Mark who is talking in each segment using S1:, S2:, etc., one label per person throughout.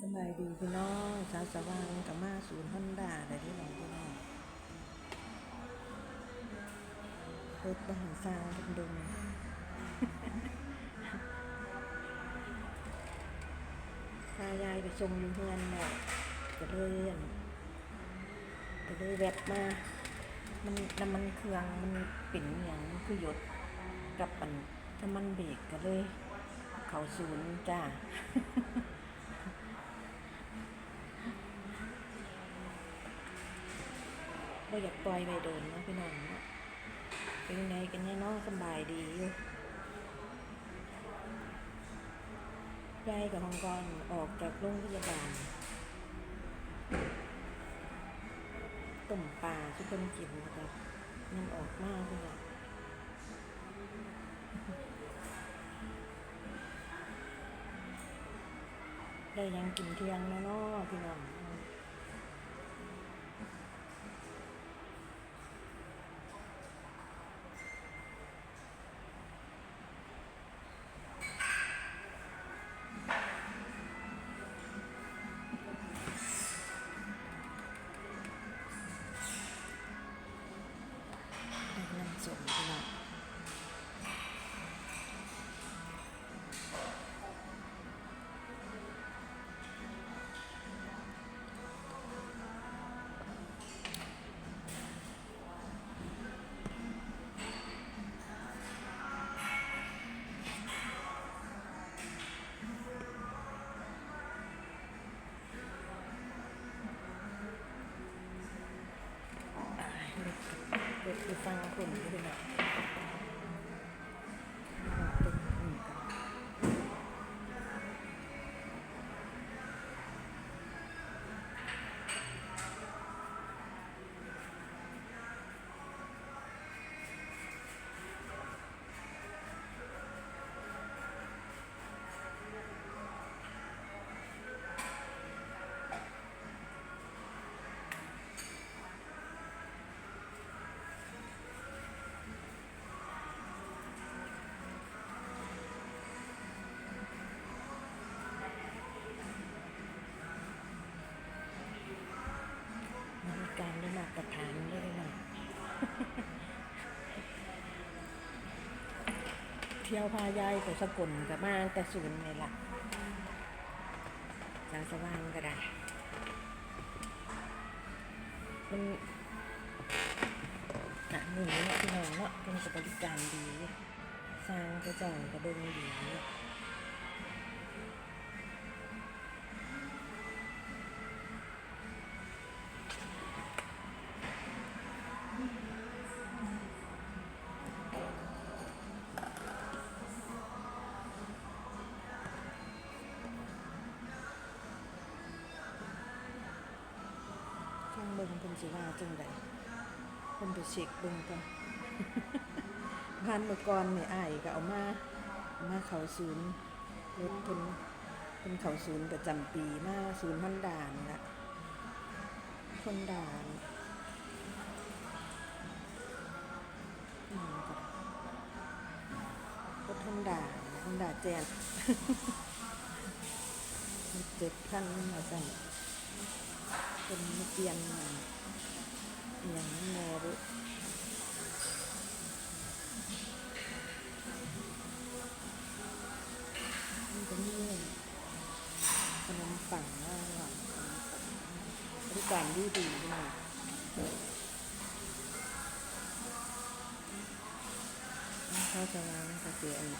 S1: สบายดีพี่น้องสาวสว่างกับมาศูนย์ฮอนด้าได้ที่หนพี่น้องรถบ้านสร้างดงดงพายายไปชมเพื่อนแล้วก็เลยอั่นก็เลยแวบมา มันน้ำมันเครื่องมันปิ่นอหย่างมันคือหยดกับปันน้ำมันเบรกก็เลย เขาศูนย์จ้า บ่อยากปล่อยไปโดนเนาะพี่น้องเนาะเป็นยังไงกันเนี่ยเนสบายดีอยู่ยายกับฮองกอนออกจากโรงพยาบาลต้มปลาที่เป็นกินนะครับยังออกมากเลยอะได้ยังกินเที่ยงแล้วเนาะพี่ ฟังคนพี่น้อง ที่ยวพายายไปสกลกับมาแต่ศูนย์เลยล่ะจางสว่างก็ได้ มันหนักหนึ่งเนาะพี่น้องเนาะเป็นกับบริการดี สร้างกระจองกระเบื้องดี นสิว่าจังไดเพิ่นไปเช็คเบิ่งก่อนพันเมื่อก่อนนี่อ้ายก็เอามาเอามาเข้าศูนย์รถเพิ่นเพิ่นเข้าศูนย์ประจำปีมาศูนย์ฮอนดานี่ล่ะคนดานอืมก็รถฮอนดาฮอนดาแจ๊สเจ็ดพันมาสั่นเป็นเปลี่ยนมา อย่างนั้นแม่รู้มันจะมีขนมปังว่าหวานบริการดีดีๆนะข้าวสว่างก็เสียอัน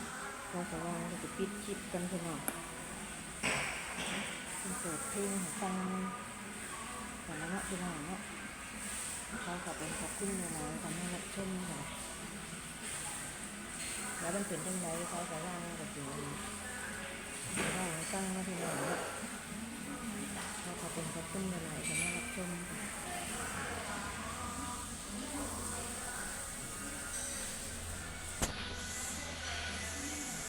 S1: ข้าวสว่างก็จะปิดคลิปกันพี่น้องเป็นเปิดเพลงฟังแต่ละเนาะพี่น้องเนาะ เขาขับเป็นขับขึ้นมาแล้วทำให้รับชนค่ะแล้วมันเป็นจังไรเขาก็ว่างกับสิเราตั้งมาที่ไหนเขาขับเป็นขับขึ้นมาแล้วทำให้ร